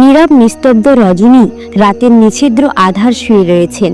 নীরব নিস্তব্ধ রজনী রাতের নিছিদ্র আধার শুয়ে রয়েছেন।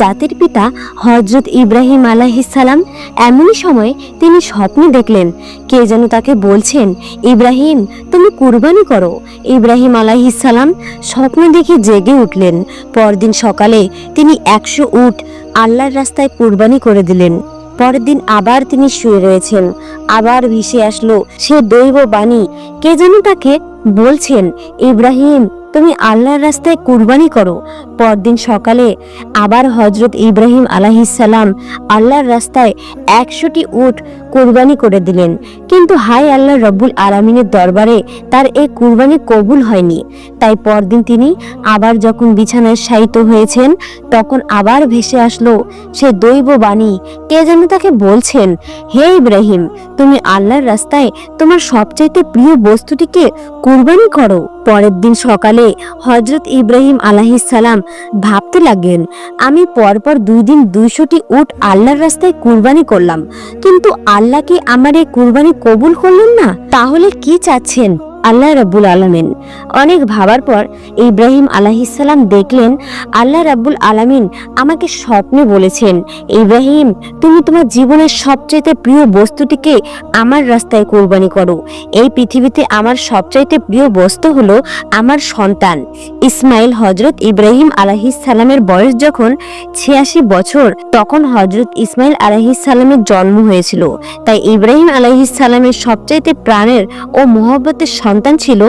জাতির পিতা হজরত ইব্রাহিম আলাহিসাল্লাম এমনই সময় তিনি স্বপ্নে দেখলেন, কে যেন তাকে বলছেন, ইব্রাহিম, তুমি কুরবানি করো। ইব্রাহিম আলাহিসাল্লাম স্বপ্ন দেখে জেগে উঠলেন। পরদিন সকালে তিনি একশো উট আল্লাহর রাস্তায় কুরবানি করে দিলেন। পরের দিন আবার তিনি শুয়ে রয়েছেন। আবার ভেসে আসলো সে দৈব বাণী, কে যেন তাকে বলছেন, ইব্রাহিম, তুমি আল্লাহর রাস্তায় কুরবানি করো। পরদিন সকালে আবার হজরত ইব্রাহিম আলাহিসাল্লাম আল্লাহর রাস্তায় একশোটি উট কুরবানি করে দিলেন। কিন্তু হাই আল্লাহ রব্বুল আলমিনের দরবারে তার এই কুরবানি কবুল হয়নি। তাই পরদিন তিনি আবার যখন বিছানায় শায়িত হয়েছেন, তখন আবার ভেসে আসলো সে দৈব বাণী। কে যেন তাকে বলছেন, হে ইব্রাহিম, তুমি আল্লাহর রাস্তায় তোমার সবচাইতে প্রিয় বস্তুটিকে কুরবানি করো। পরের দিন সকালে হজরত ইব্রাহিম আলাহিসাল্লাম ভাবতে লাগলেন, আমি পরপর দুই দিন দুইশোটি উট আল্লাহর রাস্তায় কুরবানি করলাম, কিন্তু আল্লাহ কি আমার এই কুরবানি কবুল করলেন না? তাহলে কি চাচ্ছেন? আল্লাহ রাব্বুল আলামিন। অনেক ভাবার পর ইব্রাহিম আলাহিসাল্লাম দেখলেন, আল্লাহ রাব্বুল আলামিন আমাকে স্বপ্নে বলেছেন, ইব্রাহিম, তুমি তোমার জীবনের সবচাইতে প্রিয় বস্তুটিকে আমার রাস্তায় কোরবানি করো। এই পৃথিবীতে আমার সবচাইতে প্রিয় বস্তু হলো আমার সন্তান। ইসমাইল হজরত ইব্রাহিম আলাহিসাল্লামের বয়স যখন ছিয়াশি বছর, তখন হজরত ইসমাইল আলাহিসাল্লামের জন্ম হয়েছিল। তাই ইব্রাহিম আলাহিসাল্লামের সবচাইতে প্রাণের ও মোহব্বতের সন্তান ছিল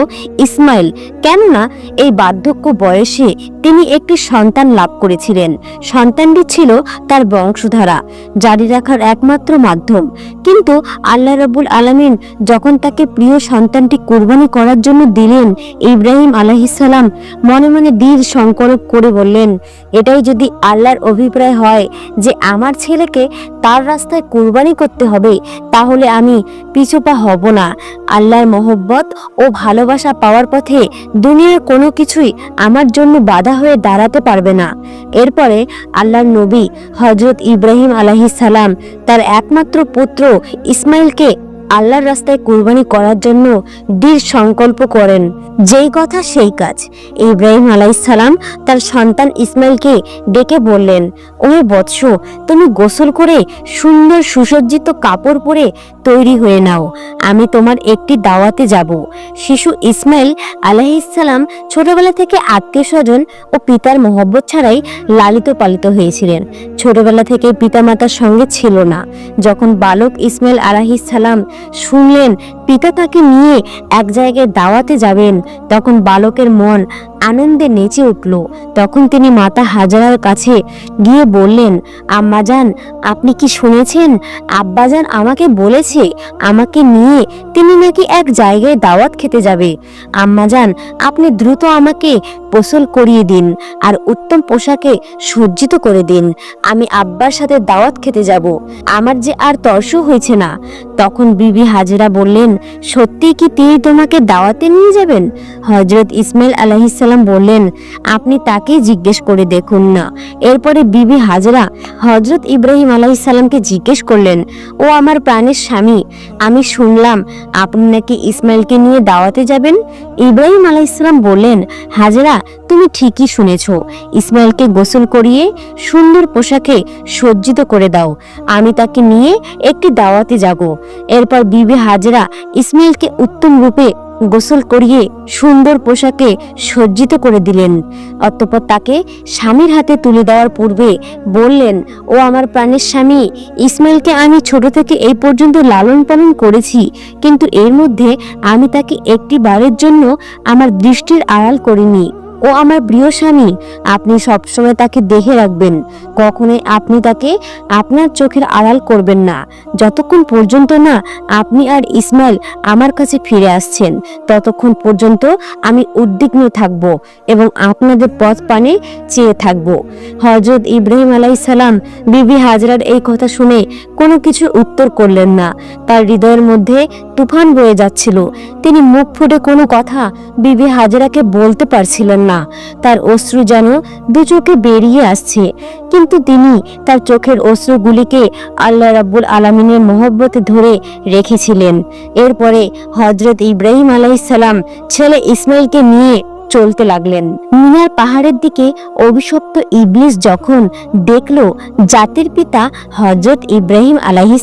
ইসমাইল। কেননা এই বার্ধক্য বয়সে তিনি একটি সন্তান লাভ করেছিলেন। সন্তানটি ছিল তার বংশধারা, জারি রাখার একমাত্র মাধ্যম। কিন্তু আল্লাহ রাবুল আলামিন যখন তাকে প্রিয় সন্তানটি কুরবানি করার জন্য দিলেন, ইব্রাহিম আলাহিসাল্লাম মনে মনে দৃঢ় সংকল্প করে বললেন, এটাই যদি আল্লাহর অভিপ্রায় হয় যে আমার ছেলেকে তার রাস্তায় কুরবানি করতে হবে, তাহলে আমি পিছুপা হব না। আল্লাহর মহব্বত ও ভালোবাসা পাওয়ার পথে দুনিয়ার কোনো কিছুই আমার জন্য বাধা হয়ে দাঁড়াতে পারবে না। এরপরে আল্লাহর নবী হজরত ইব্রাহিম আলাহিসাল্লাম তার একমাত্র পুত্র ইসমাইলকে আল্লাহর রাস্তায় কুরবানি করার জন্য দৃঢ় সংকল্প করেন। যেই কথা সেই কাজ। ইব্রাহিম আলাইসালাম তার সন্তান ইসমাইলকে ডেকে বললেন, ওহে বৎস, তুমি গোসল করে সুন্দর সুসজ্জিত কাপড় পরে তৈরি হয়ে নাও। আমি তোমার একটি দাওয়াতে যাব। শিশু ইসমাইল আলাইসালাম ছোটবেলা থেকে আত্মীয় স্বজন ও পিতার মহব্বত ছাড়াই লালিত পালিত হয়েছিলেন। ছোটবেলা থেকে পিতামাতার সঙ্গে ছিল না। যখন বালক ইসমাইল আলাহিস আলাহিসাল্লাম শুনলেন, পিতা তাকে নিয়ে এক জায়গায় দাওয়াতে যাবেন, তখন বালকের মন আনন্দে নেচে উঠল। তখন তিনি মাতা হাজারার কাছে গিয়ে বললেন আম্মাজান আপনি কি শুনেছেন? আব্বাজান আমাকে বলেছে, আমাকে নিয়ে তিনি নাকি এক জায়গায় দাওয়াত খেতে যাবে। আম্মাজান আপনি দ্রুত আমাকে পোসল করিয়ে দিন আর উত্তম পোশাকে সজ্জিত করে দিন। আমি আব্বার সাথে দাওয়াত খেতে যাব। আমার যে আর তর্স হয়েছে না। তখন বিবি হাজরা বললেন সত্যি কি তিনি তোমাকে দাওয়াতে নিয়ে যাবেন? হজরত ইসমাইল আলাহিসাল্লাম বললেন, আপনি তাকে জিজ্ঞেস করে দেখুন না। এরপরে বিবি হাজরা হজরত ইব্রাহিম আলাহিসাল্লামকে জিজ্ঞেস করলেন, ও আমার প্রাণের স্বামী, আমি শুনলাম আপনি নাকি ইসমাইলকে নিয়ে দাওয়াতে যাবেন? ইব্রাহিম আলাইসাল্লাম বললেন, হাজরা, তুমি ঠিকই শুনেছ। ইসমাইলকে গোসল করিয়ে সুন্দর পোশাকে সজ্জিত করে দাও। আমি তাকে নিয়ে একটি দাওয়াতে যাব। এরপর বিবি হাজরা ইসমাইলকে উত্তম রূপে গোসল করিয়ে সুন্দর পোশাকে সজ্জিত করে দিলেন। অতঃপর তাকে স্বামীর হাতে তুলে দেওয়ার পূর্বে বললেন, ও আমার প্রাণের স্বামী, ইসমাইলকে আমি ছোট থেকে এই পর্যন্ত লালন পালন করেছি, কিন্তু এর মধ্যে আমি তাকে একটি বারের জন্য আমার দৃষ্টির আড়াল করিনি। ও আমার প্রিয় স্বামী, আপনি সবসময় তাকে দেখে রাখবেন। কখনোই আপনি তাকে আপনার চোখের আড়াল করবেন না। যতক্ষণ পর্যন্ত না আপনি আর ইসমাইল আমার কাছে ফিরে আসছেন, ততক্ষণ পর্যন্ত আমি উদ্বিগ্ন থাকব এবং আপনাদের পথ পানে চেয়ে থাকব। হজরত ইব্রাহিম আলাইসালাম বিবি হাজরার এই কথা শুনে কোনো কিছু উত্তর করলেন না। তার হৃদয়ের মধ্যে তুফান বয়ে যাচ্ছিল। তিনি মুখ ফুটে কোনো কথা বিবি হাজরাকে বলতে পারছিলেন না। তার অশ্রু যেন দু চোখে বেরিয়ে আসছে, কিন্তু তিনি তার চোখের অশ্রুগুলিকে আল্লাহ রাব্বুল আলমিনের মহব্বত ধরে রেখেছিলেন। এরপরে হজরত ইব্রাহিম আলাইসাল্লাম ছেলে ইসমাইলকে নিয়ে চলতে লাগলেন। মিনার পাহাড়ের দিকে অভিশপ্ত ইবলিস যখন দেখল জাতির পিতা হজরত ইব্রাহিম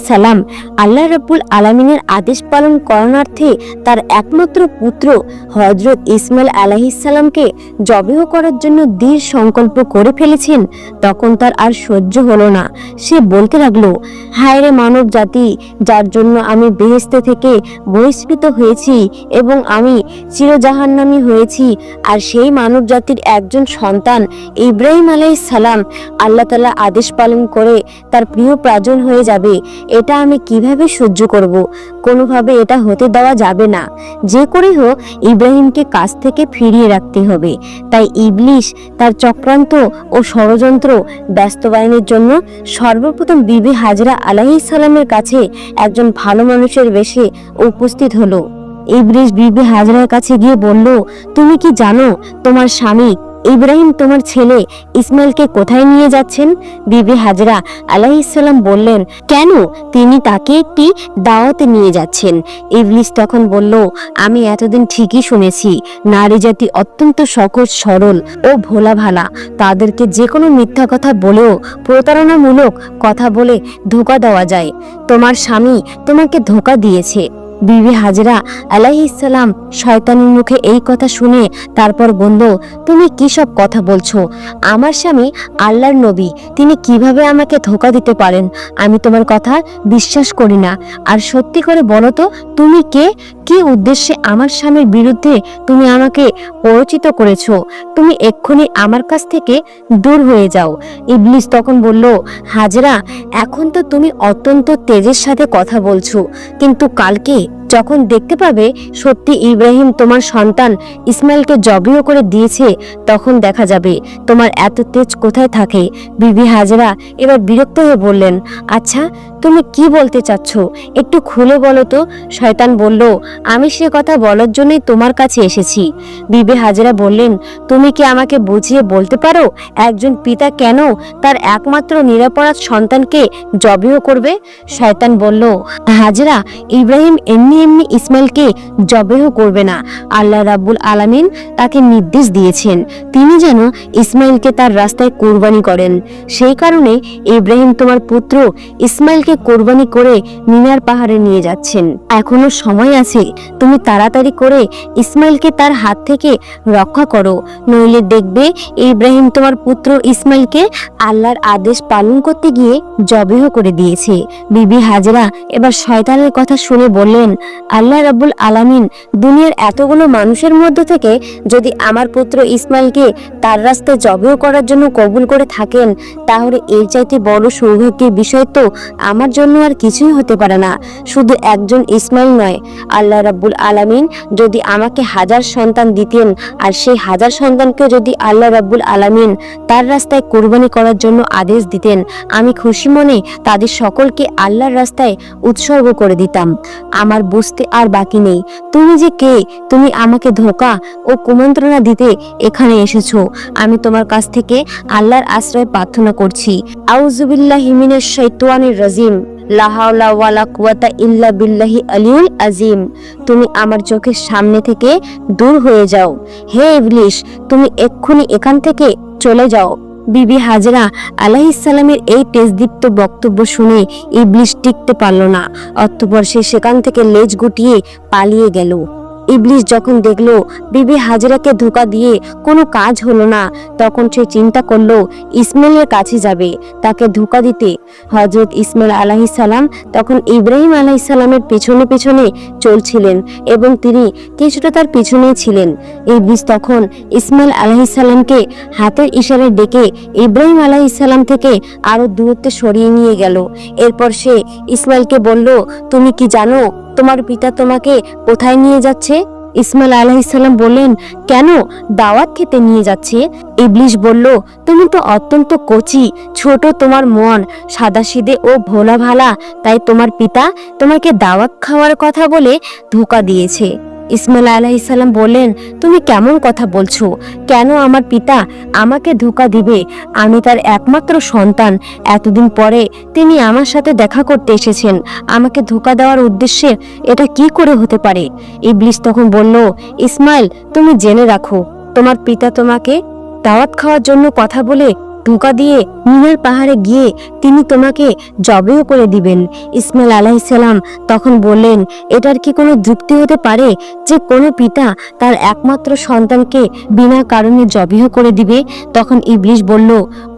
সালাম আল্লাহ রাব্বুল আলামিনের আদেশ পালন করণার্থে তার একমাত্র পুত্র হজরত ইসমাইল আলাহিসাল্লামকে জবেহ করার জন্য দৃঢ় সংকল্প করে ফেলেছেন, তখন তার আর সহ্য হলো না। সে বলতে লাগল, হায় রে মানব জাতি যার জন্য আমি বেহেস্তে থেকে বহিষ্কৃত হয়েছি এবং আমি চিরজাহান্নামী হয়েছি আর সেই মানব জাতির একজন সন্তান ইব্রাহিম আলাইহিস সালাম, আল্লাহ তালা আদেশ পালন করে তার প্রিয় প্রাজন হয়ে যাবে। এটা আমি কীভাবে সহ্য করব? কোনোভাবে এটা হতে দেওয়া যাবে না। যে করে হোক, ইব্রাহিমকে কাছ থেকে ফিরিয়ে রাখতে হবে। তাই ইবলিশ তার চক্রান্ত ও ষড়যন্ত্র বাস্তবায়নের জন্য সর্বপ্রথম বিবি হাজরা আলাইহিস সালামের কাছে একজন ভালো মানুষের বেশে উপস্থিত হলো। ইবলিশ বিবি হাজরার কাছে গিয়ে বলল, তুমি কি জানো তোমার স্বামী ইব্রাহিম তোমার ছেলে ইসমাইলকে কোথায় নিয়ে যাচ্ছেন? বিবি হাজরা আলাইসাল্লাম বললেন, কেন? তিনি তাকে একটি দাওয়াতে নিয়ে যাচ্ছেন। ইবলিস তখন বলল, আমি এতদিন ঠিকই শুনেছি, নারী জাতি অত্যন্ত সহজ, সরল ও ভোলা ভালা তাদেরকে যে কোনো মিথ্যা কথা বলেও প্রতারণামূলক কথা বলে ধোকা দেওয়া যায়। তোমার স্বামী তোমাকে ধোকা দিয়েছে। বিবি হাজরা আলাইহিসাল্লাম শয়তানের মুখে এই কথা শুনে তারপর বলল, তুমি কি সব কথা বলছো? আমার স্বামী আল্লাহর নবী, তিনি কীভাবে আমাকে ধোকা দিতে পারেন? আমি তোমার কথা বিশ্বাস করি না। আর সত্যি করে বলো তো, তুমি কে? কি উদ্দেশ্যে আমার স্বামীর বিরুদ্ধে তুমি আমাকে পরিচিত করেছ? তুমি এক্ষুনি আমার কাছ থেকে দূর হয়ে যাও। ইবলিস তখন বলল, হাজরা, এখন তো তুমি অত্যন্ত তেজের সাথে কথা বলছো, কিন্তু কালকে যখন দেখতে পাবে সত্যি ইব্রাহিম তোমার সন্তান ইসমাইলকে জবিও করে দিয়েছে, তখন দেখা যাবে তোমার এত তেজ কোথায় থাকে। বিবি হাজরা এবার বিরক্ত হয়ে বললেন আচ্ছা তুমি কি বলতে চাচ্ছ? একটু খুলে বলো তো। শয়তান বলল, আমি সে কথা বলার জন্যই তোমার কাছে এসেছি। বিবি হাজরা বললেন, তুমি কি আমাকে বুঝিয়ে বলতে পারো? একজন পিতা কেন তার একমাত্র নিরাপরাধ সন্তানকে জবেহ করবে? শয়তান বলল, হাজরা, ইব্রাহিম এমনি এমনি ইসমাইলকে জবেহ করবে না। আল্লাহ রাব্বুল আলামিন তাকে নির্দেশ দিয়েছেন, তিনি যেন ইসমাইলকে তার রাস্তায় কোরবানি করেন। সেই কারণে ইব্রাহিম তোমার পুত্র ইসমাইলকে কোরবানি করে মিনার পাহাড়ে নিয়ে যাচ্ছেন। এখনও সময় আছে, তুমি তাড়াতাড়ি করে ইসমাইলকে তার হাত থেকে রক্ষা করো, নইলে দেখবে ইব্রাহিম তোমার পুত্র ইসমাইলকে আল্লাহর আদেশ পালন করতে গিয়ে জবেহ করে দিয়েছে। বিবি হাজরা এবার শয়তানের কথা শুনে বললেন, আল্লাহ রাব্বুল আলামিন দুনিয়ার এতগুলো মানুষের মধ্য থেকে যদি আমার পুত্র ইসমাইলকে তার রাস্তায় জবেহ করার জন্য কবুল করে থাকেন, তাহলে এর চাইতে বড় সৌভাগ্যের বিষয় তো আমার জন্য আর কিছুই হতে পারে না। শুধু একজন ইসমাইল নয়, আল্লাহ রাব্বুল আলামিন যদি আমাকে হাজার সন্তান দিতেন আর সেই হাজার সন্তানকে যদি আল্লাহ রাব্বুল আলামিন তার রাস্তায় কোরবানি করার জন্য আদেশ দিতেন, আমি খুশি মনে তাদের সকলকে আল্লাহর রাস্তায় উৎসর্গ করে দিতাম। আমার বুঝতে আর বাকি নেই, তুমি যে কে, তুমি আমাকে ধোকা ও কুমন্ত্রণা দিতে এখানে এসেছ, আমি তোমার কাছ থেকে আল্লাহর আশ্রয় প্রার্থনা করছি। আউজুবিল্লাহ হিমিনের শৈতানির রাজিম। লা হাওলা ওয়ালা কুওয়াতা ইল্লা বিল্লাহি আলিউল আজিম তুমি আমার চোখের সামনে থেকে দূর হয়ে যাও। হে ইবলিশ, তুমি এক্ষুনি এখান থেকে চলে যাও। বিবি হাজরা আলাইসালামের এই তেজদীপ্ত বক্তব্য শুনে ইবলিশ টিকতে পারল না, অতঃপর সে সেখান থেকে লেজ গুটিয়ে পালিয়ে গেল। ইবলিশ যখন দেখল, বিবি হাজরাকে ধোকা দিয়ে কোনো কাজ হলো না, তখন সে চিন্তা করল, ইসমাইলের কাছে যাবে, তাকে ধোকা দিতে। হজরত ইসমাইল আলাহি সালাম তখন ইব্রাহিম আলাহি সালামের পেছনে পেছনে চলছিলেন এবং তিনি কিছুটা তার পিছনেই ছিলেন। ইবলিশ তখন ইসমাইল আলাহি সালামকে হাতের ইশারায় ডেকে ইব্রাহিম আলাহি সালাম থেকে আরও দূরত্বে সরিয়ে নিয়ে গেল। এরপর সে ইসমাইলকে বলল, তুমি কি জানো তোমার পিতা তোমাকে কোথায় নিয়ে যাচ্ছে? ইসমাইল আলাহিসাল্লাম বললেন, কেন? দাওয়াত খেতে নিয়ে যাচ্ছে? ইবলিশ বলল, তুমি তো অত্যন্ত কচি, ছোট তোমার মন, সাদাসিদে ও ভোলা ভালা তাই তোমার পিতা তোমাকে দাওয়াত খাওয়ার কথা বলে ধোকা দিয়েছে। ইসমাইল আলাইসাল্লাম বললেন, তুমি কেমন কথা বলছো? কেন আমার পিতা আমাকে ধোকা দিবে? আমি তার একমাত্র সন্তান। এতদিন পরে তিনি আমার সাথে দেখা করতে এসেছেন। আমাকে ধোকা দেওয়ার উদ্দেশ্যে এটা কি করে হতে পারে? ইবলিস তখন বলল, ইসমাইল, তুমি জেনে রাখো, তোমার পিতা তোমাকে দাওয়াত খাওয়ার জন্য কথা বলে ধোকা দিয়ে মিনার পাহাড়ে গিয়ে তিনি তোমাকে জবেও করে দিবেন। ইসমাইল আলাইসাল্লাম তখন বললেন, এটার কি কোনো যুক্তি হতে পারে যে কোনো পিতা তার একমাত্র সন্তানকে বিনা কারণে জবিহ করে দিবে? তখন ইবলিশ বলল,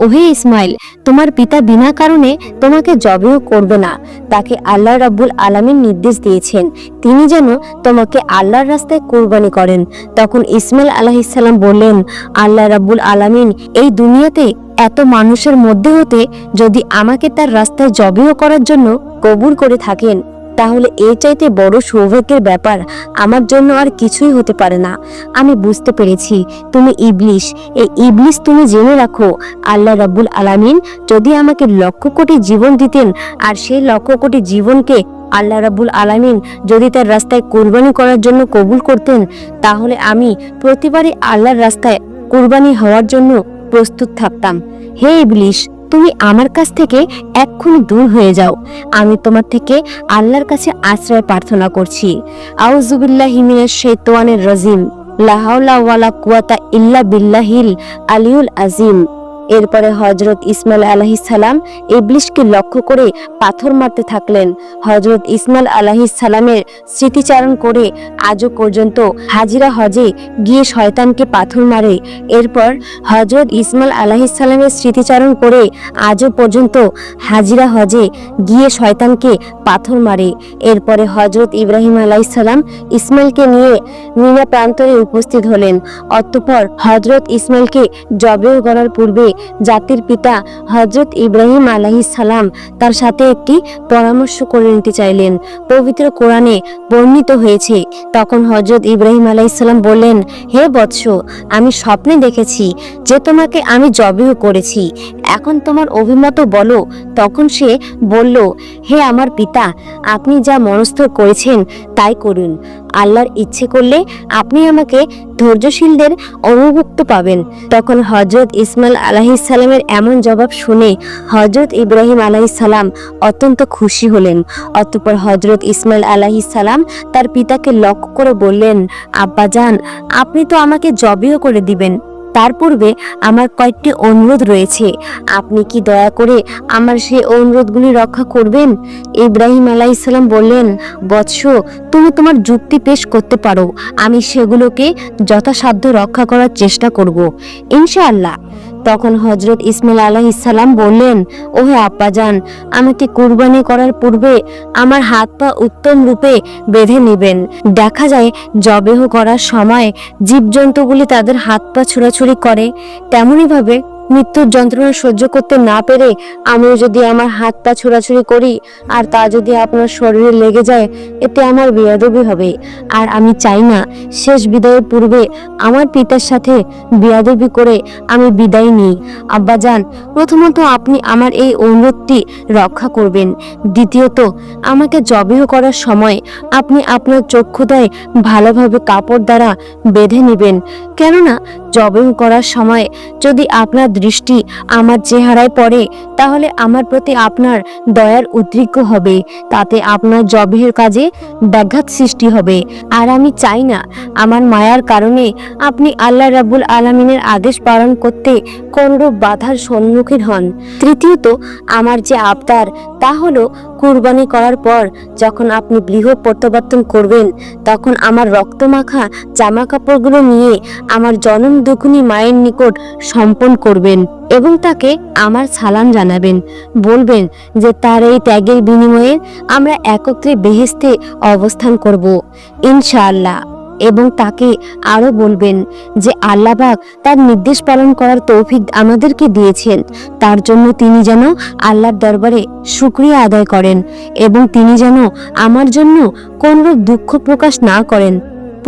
ওহে ইসমাইল, তোমার পিতা বিনা কারণে তোমাকে জবেহ করবে না। তাকে আল্লাহ রাব্বুল আলামিন নির্দেশ দিয়েছেন, তিনি যেন তোমাকে আল্লাহর রাস্তায় কোরবানি করেন। তখন ইসমাইল আলাহিসাল্লাম বললেন, আল্লাহ রাব্বুল আলামিন এই দুনিয়াতে এত মানুষের মধ্যে হতে যদি আমাকে তার রাস্তায় জবেহ করার জন্য কবুল করে থাকেন, তাহলে এর চাইতে বড় সৌভাগ্যের ব্যাপার আমার জন্য আর কিছুই হতে পারে না। আমি বুঝতে পেরেছি, তুমি ইবলিশ। এই ইবলিশ তুমি জেনে রাখো, আল্লাহ রাব্বুল আলামিন যদি আমাকে লক্ষ কোটি জীবন দিতেন, আর সেই লক্ষ কোটি জীবনকে আল্লাহ রাব্বুল আলামিন যদি তার রাস্তায় কোরবানি করার জন্য কবুল করতেন, তাহলে আমি প্রতিবারই আল্লাহর রাস্তায় কোরবানি হওয়ার জন্য প্রস্তুত থাকতাম। হে ইবলিশ, তুমি আমার কাছ থেকে এক্ষুনি দূর হয়ে যাও। আমি তোমার থেকে আল্লাহর কাছে আশ্রয় প্রার্থনা করছি। আউজুবিল্লাহ হিমিনের শেতোয়ানের রজিম। লাহাউলা ওয়ালা কুয়াতা ইল্লা বিল্লাহিল আলিউল আজিম। এরপরে হজরত ইসমাইল আলাহিস সালাম ইবলিশকে লক্ষ্য করে পাথর মারতে থাকলেন। হজরত ইসমাইল আলাহিস সালামের স্মৃতিচারণ করে আজও পর্যন্ত হাজিরা হজে গিয়ে শয়তানকে পাথর মারে। এরপর হজরত ইসমাইল আলাহিস সালামের স্মৃতিচারণ করে আজও পর্যন্ত হাজিরা হজে গিয়ে শয়তানকে পাথর মারে। এরপরে হজরত ইব্রাহিম আলাইহিস সালাম ইসমাইলকে নিয়ে মিনা প্রান্তরে উপস্থিত হলেন। অতঃপর হজরত ইসমাইলকে জবেহ করার পূর্বে জাতির পিতা হজরত ইব্রাহিম আলাইহিস সালাম তার সাথে একটি পরামর্শ করে নিতে চাইলেন। পবিত্র কোরআনে বর্ণিত হয়েছে, তখন হজরত ইব্রাহিম আলাইহিস সালাম বললেন, হে বৎস, আমি স্বপ্নে দেখেছি যে তোমাকে আমি জবেহ করেছি। এখন তোমার অভিমত বলো। তখন সে বলল, হে আমার পিতা, আপনি যা মনস্থ করেছেন তাই করুন। আল্লাহর ইচ্ছে করলে আপনি আমাকে ধৈর্যশীলদের অনুভুক্ত পাবেন। তখন হজরত ইসমাইল আলাহিসাল্লামের এমন জবাব শুনে হজরত ইব্রাহিম আলাহিসাল্লাম অত্যন্ত খুশি হলেন। অতঃপর হজরত ইসমাইল আলাহিসাল্লাম তার পিতাকে লক্ষ্য করে বললেন, আব্বাজান, আপনি তো আমাকে জবিও করে দিবেন। তার পূর্বে আমার কয়েকটি অনুরোধ রয়েছে। আপনি কি দয়া করে আমার সেই অনুরোধগুলি রক্ষা করবেন? ইব্রাহিম আলাইসাল্লাম বললেন, বৎস, তুমি তোমার যুক্তি পেশ করতে পারো। আমি সেগুলোকে যথাসাধ্য রক্ষা করার চেষ্টা করব। ইনশাআল্লাহ। তখন হজরত ইসমাইল আলাইসাল্লাম বললেন, ওহে আব্বাজান, আমাকে কুরবানি করার পূর্বে আমার হাত পা উত্তম রূপে বেঁধে নেবেন। দেখা যায় জবেহ করার সময় জীবজন্তুগুলি তাদের হাত পা ছুড়াছুড়ি করে। তেমনইভাবে মৃত্যুর যন্ত্রণা সহ্য করতে না পেরে আমিও যদি আমার হাত পা ছোড়াছুড়ি করি আর তা যদি আপনার শরীরে লেগে যায়, এতে আমার বেয়াদবি হবে। আর আমি চাই না শেষ বিদায়ের পূর্বে আমার পিতার সাথে বেয়াদবি করে আমি বিদায় নিই। আব্বাজান, প্রথমত আপনি আমার এই অনুরোধটি রক্ষা করবেন। দ্বিতীয়ত, আমাকে জবেহ করার সময় আপনি আপনার চক্ষুদায় ভালোভাবে কাপড় দ্বারা বেঁধে নেবেন। কেননা জবেহ করার সময় যদি আপনার দৃষ্টি আমার চেহারায় পড়ে, তাহলে আমার প্রতি আপনার দয়ার উদ্রিক্য হবে। তাতে আপনার জবেহের কাজে ব্যাঘাত সৃষ্টি হবে। আর আমি চাই না আমার মায়ার কারণে আপনি আল্লাহ রাব্বুল আলমিনের আদেশ পালন করতে কোনরূপ বাধার সম্মুখীন হন। তৃতীয়ত, আমার যে আবদার, তা হলো কুরবানি করার পর যখন আপনি গৃহ প্রত্যাবর্তন করবেন, তখন আমার রক্তমাখা জামা কাপড়গুলো নিয়ে আমার জনম দুখুনি মায়ের নিকট সম্পন্ন করবেন এবং তাকে আমার সালাম জানাবেন। বলবেন যে তার এই ত্যাগের বিনিময়ে আমরা একত্রে বেহেস্তে অবস্থান করব। ইনশাআল্লাহ। এবং তাকে আরও বলবেন যে আল্লাহবাক তার নির্দেশ পালন করার তৌফিক আমাদেরকে দিয়েছেন। তার জন্য তিনি যেন আল্লাহর দরবারে সুক্রিয়া আদায় করেন এবং তিনি যেন আমার জন্য কোনরূপ দুঃখ প্রকাশ না করেন।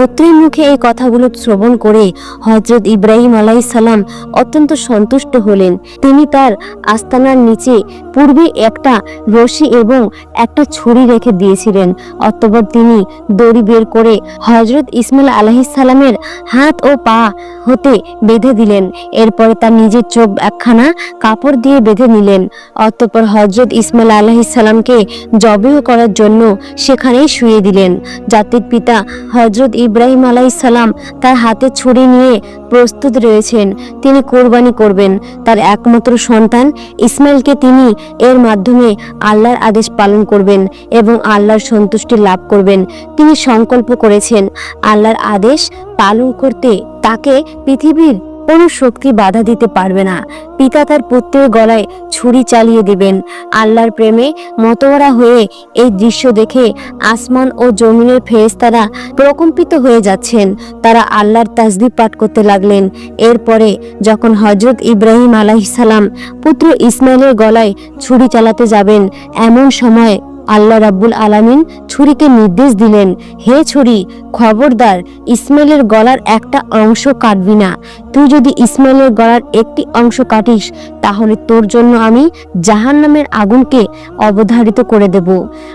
পুত্রের মুখে এই কথাগুলো শ্রবণ করে হজরত ইব্রাহিম আলাইহিস সালাম অত্যন্ত সন্তুষ্ট হলেন। তিনি তার আস্তানার নিচে পূর্বে একটা রশি এবং একটা ছুরি রেখে দিয়েছিলেন, অতঃপর তিনি দড়ি বের করে হজরত ইসমাইল আলাইহিস সালামের হাত ও পা হতে বেঁধে দিলেন। এরপরে তার নিজের চোখ একখানা কাপড় দিয়ে বেঁধে নিলেন, অতঃপর হজরত ইসমাইল আলাইহিস সালামকে জবেহ করার জন্য সেখানেই শুয়ে দিলেন। জাতির পিতা হজরত ইব্রাহিম আলাইসালাম তার হাতে ছুরি নিয়ে প্রস্তুত রয়েছেন। তিনি কোরবানি করবেন। তার একমাত্র সন্তান ইসমাইলকে তিনি এর মাধ্যমে আল্লাহর আদেশ পালন করবেন এবং আল্লাহর সন্তুষ্টি লাভ করবেন। তিনি সংকল্প করেছেন, আল্লাহর আদেশ পালন করতে তাকে পৃথিবীর কোনো শক্তি বাধা দিতে পারবে না। পিতা তার পুত্রের গলায় ছুরি চালিয়ে দিবেন। আল্লাহর প্রেমে মতোয়ারা হয়ে এই দৃশ্য দেখে আসমান ও জমিনের ফেরেশতারা প্রকম্পিত হয়ে যাচ্ছেন। তারা আল্লাহর তাসবি পাঠ করতে লাগলেন। এরপরে যখন হজরত ইব্রাহিম আলাইসালাম পুত্র ইসমাইলের গলায় ছুরি চালাতে যাবেন, এমন সময় আল্লাহ রাব্বুল আলামিন ছুরিকে নির্দেশ দিলেন, হে ছুরি, খবরদার, ইসমাইলের গলার একটা অংশ কাটবি না। তুই যদি ইসমাইলের গলার একটি অংশ কাটিস, তাহলে তোর জন্য আমি জাহান্নামের আগুনকে অবধারিত করে দেব।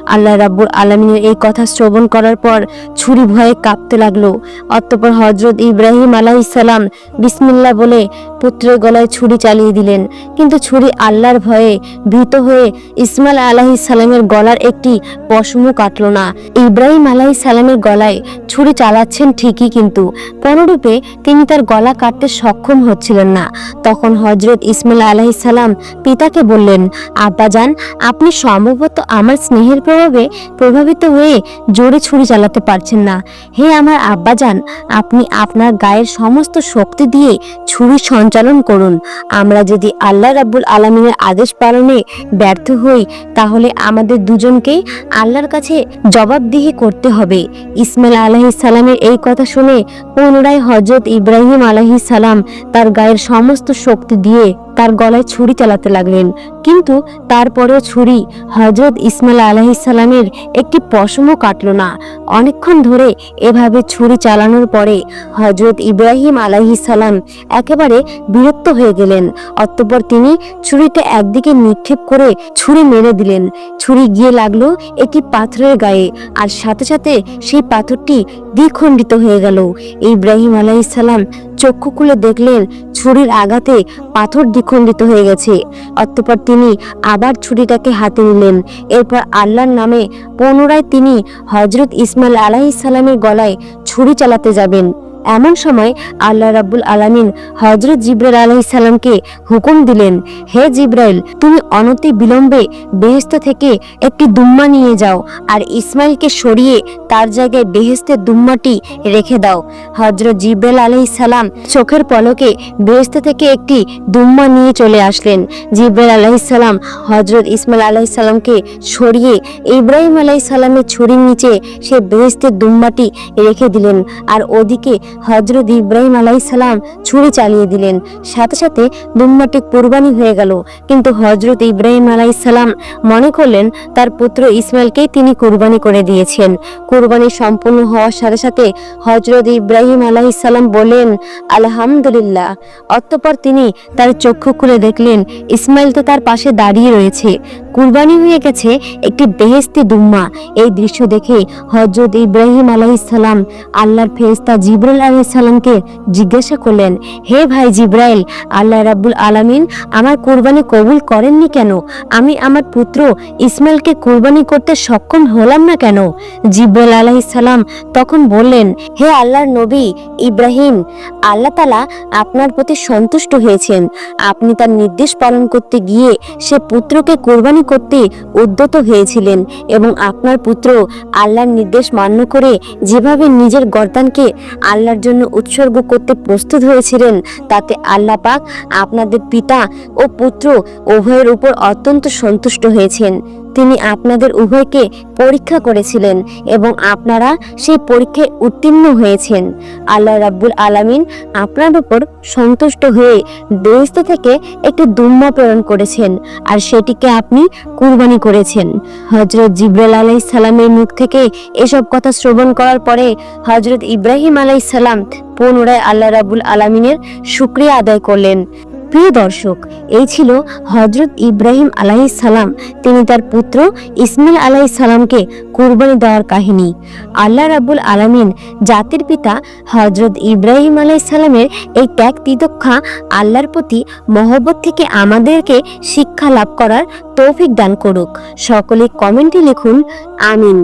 আল্লাহ রাব্বুল আলামিনের এই কথা শ্রবণ করার পর ছুরি ভয়ে কাঁপতে লাগল। অতঃপর হজরত ইব্রাহিম আলাইসাল্লাম বিসমিল্লা বলে পুত্রের গলায় ছুরি চালিয়ে দিলেন। কিন্তু ছুরি আল্লাহর ভয়ে ভীত হয়ে ইসমাইল আলাহি সালামের গলার একটি পশমও কাটল না। ইব্রাহিম আলাহি সালামের গলায় ছুরি চালাচ্ছেন ঠিকই কিন্তু কোনরূপে তিনি তার গলা কাটতে সক্ষম হচ্ছিলেন না। তখন হজরত ইসমাইল আলাহি সালাম পিতাকে বললেন আব্বাজান আপনি সম্ভবত আমার স্নেহের প্রভাবে প্রভাবিত হয়ে জোরে ছুরি চালাতে পারছেন না। হে আমার আব্বাজান আপনি আপনার গায়ের সমস্ত শক্তি দিয়ে ছুরি সঞ্চালন করুন। আমরা যদি আল্লাহ রাব্বুল আলমিনের আদেশ পালনে ব্যর্থ হই, তাহলে আমাদের দুজনকেই আল্লাহর কাছে জবাবদিহি করতে হবে। ইসমাইল সালামের এই কথা শুনে পুনরায় হজরত ইব্রাহিম সালাম তার গায়ের সমস্ত শক্তি দিয়ে তার গলায় ছুরি চালাতে লাগলেন। কিন্তু তারপরেও ছুরি হজরত ইসমাইল আলাহি সালামের একটি পশমও কাটল না। অনেকক্ষণ ধরে এভাবে ছুরি চালানোর পরে হজরত ইব্রাহিম আলাহি সালাম একেবারে বিরক্ত হয়ে গেলেন। অতঃপর তিনি ছুরিটা একদিকে নিক্ষেপ করে ছুরি মেরে দিলেন। ছুরি গিয়ে লাগল একটি পাথরের গায়ে আর সাথে সাথে সেই পাথরটি দ্বিখণ্ডিত হয়ে গেল। ইব্রাহিম আলাইহিস সালাম চক্ষু খুলে দেখলেন ছুরির আঘাতে পাথর দ্বিখণ্ডিত হয়ে গেছে। অতঃপর তিনি আবার ছুরিটাকে হাতে নিলেন। এরপর আল্লাহর নামে পুনরায় তিনি হজরত ইসমাইল আলাইহিস সালামের গলায় ছুরি চালাতে যাবেন। এমন সময় আল্লাহ রাব্বুল আলামিন হজরত জিব্রাইল আলাইহিস সালামকে হুকুম দিলেন, হে জিব্রাইল, তুমি অনতি বিলম্বে বেহেস্ত থেকে একটি দুম্মা নিয়ে যাও আর ইসমাইলকে সরিয়ে তার জায়গায় বেহেস্তের দুম্মাটি রেখে দাও। হজরত জিব্রাইল আলাইহিস সালাম চোখের পলকে বেহেস্ত থেকে একটি দুম্মা নিয়ে চলে আসলেন। জিব্রাইল আলাইহিস সালাম হজরত ইসমাইল আলাইহিস সালামকে সরিয়ে ইব্রাহিম আলাইহিস সালামের ছুরির নিচে সে বেহেস্তের দুম্মাটি রেখে দিলেন আর ওদিকে হজরত ইব্রাহিম আলাইসালাম ছুরি চালিয়ে দিলেন। সাথে সাথে দুম্মাটি কোরবানি হয়ে গেল। কিন্তু হজরত ইব্রাহিম আলাইসালাম মনে করলেন, তার পুত্র ইসমাইলকেই তিনি কোরবানি করে দিয়েছেন। কোরবানি সম্পূর্ণ হওয়ার সাথে সাথে হজরত ইব্রাহিম আলাইসালাম বলেন আলহামদুলিল্লাহ। অতঃপর তিনি তার চক্ষু খুলে দেখলেন, ইসমাইল তো তার পাশে দাঁড়িয়ে রয়েছে। কুরবানি হয়ে গেছে একটি বেহেস্তি দুম্মা। এই দৃশ্য দেখে হজরত ইব্রাহিম আলাইসালাম আল্লাহর ফেরেস্তা জিব্রাইল আলাইসাল্লামকে জিজ্ঞাসা করলেন, হে ভাই জিব্রাইল, আল্লাহ রাব্বুল আলামিন আমার কোরবানি কবুল করেননি কেন? আমি আমার পুত্র ইসমাইলকে কোরবানি করতে সক্ষম হলাম না কেন? জিব্রাইল আলাইসাল্লাম তখন বললেন, হে আল্লাহর নবী ইব্রাহিম, আল্লাহ তালা আপনার প্রতি সন্তুষ্ট হয়েছেন। আপনি তার নির্দেশ পালন করতে গিয়ে সে পুত্রকে কোরবানি করতে উদ্যত হয়েছিলেন এবং আপনার পুত্র আল্লাহর নির্দেশ মান্য করে যেভাবে নিজের গর্দানকে আল্লাহর জন্য উৎসর্গ করতে প্রস্তুত হয়েছিলেন, তাতে আল্লাহ পাক আপনাদের পিতা ও পুত্র উভয়ের উপর অত্যন্ত সন্তুষ্ট হয়েছেন। তিনি আপনাদের উভয়কে পরীক্ষা করেছিলেন এবং আপনারা সেই পরীক্ষায় উত্তীর্ণ হয়েছেন। আল্লাহ রাব্বুল আলামিন আপনার উপর সন্তুষ্ট হয়ে বেহেস্ত থেকে একটি দুম্মা প্রেরণ করেছেন আর সেটিকে আপনি কুরবানি করেছেন। হজরত জিব্রাইল আলাইহিস সালামের মুখ থেকে এসব কথা শ্রবণ করার পরে হজরত ইব্রাহিম আলাইহিস সালাম পুনরায় আল্লাহ রাব্বুল আলামিনের শুক্রিয়া আদায় করলেন। প্রিয় দর্শক, এই ছিল হজরত ইব্রাহিম সালাম। তিনি তার পুত্র ইসমাইল সালামকে কুরবানি দেওয়ার কাহিনী। আল্লাহ রাব্বুল আলামিন জাতির পিতা হজরত ইব্রাহিম সালামের এই ত্যাগ তিদক্ষা আল্লাহর প্রতি মহব্বত থেকে আমাদেরকে শিক্ষা লাভ করার তৌফিক দান করুক। সকলে কমেন্টে লিখুন, আমিন।